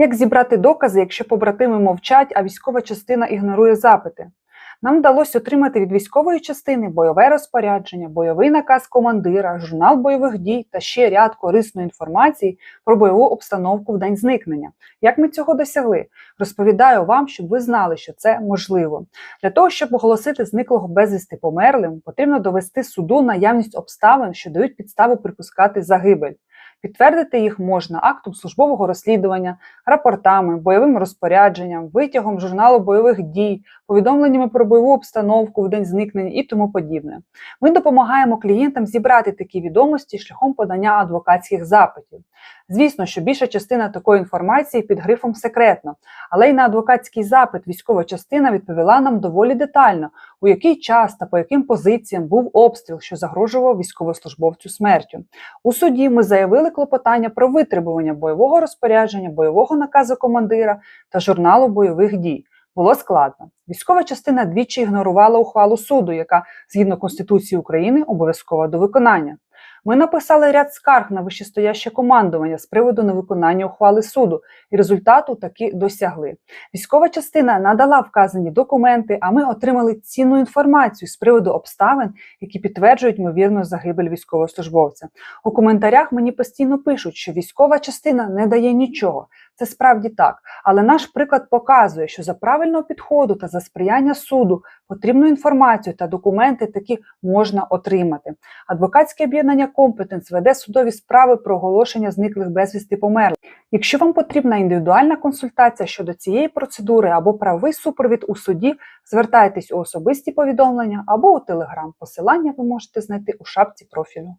Як зібрати докази, якщо побратими мовчать, а військова частина ігнорує запити? Нам вдалося отримати від військової частини бойове розпорядження, бойовий наказ командира, журнал бойових дій та ще ряд корисної інформації про бойову обстановку в день зникнення. Як ми цього досягли? Розповідаю вам, щоб ви знали, що це можливо. Для того, щоб оголосити зниклого безвісти померлим, потрібно довести суду наявність обставин, що дають підставу припускати загибель. Підтвердити їх можна актом службового розслідування, рапортами, бойовим розпорядженням, витягом журналу бойових дій, повідомленнями про бойову обстановку в день зникнення і тому подібне. Ми допомагаємо клієнтам зібрати такі відомості шляхом подання адвокатських запитів. Звісно, що більша частина такої інформації під грифом секретно, але й на адвокатський запит військова частина відповіла нам доволі детально, у який час та по яким позиціям був обстріл, що загрожував військовослужбовцю смертю. У суді ми заявили клопотання про витребування бойового розпорядження, бойового наказу командира та журналу бойових дій. Було складно. Військова частина двічі ігнорувала ухвалу суду, яка згідно Конституції України обов'язкова до виконання. Ми написали ряд скарг на вищестояще командування з приводу невиконання ухвали суду, і результату таки досягли. Військова частина надала вказані документи, а ми отримали цінну інформацію з приводу обставин, які підтверджують ймовірну загибель військовослужбовця. У коментарях мені постійно пишуть, що військова частина не дає нічого. Це справді так, але наш приклад показує, що за правильного підходу та за сприяння суду потрібну інформацію та документи таки можна отримати. Адвокатське об'єднання Компетенс веде судові справи про оголошення зниклих безвісти померлих. Якщо вам потрібна індивідуальна консультація щодо цієї процедури або правовий супровід у суді, звертайтесь у особисті повідомлення або у Телеграм. Посилання ви можете знайти у шапці профілю.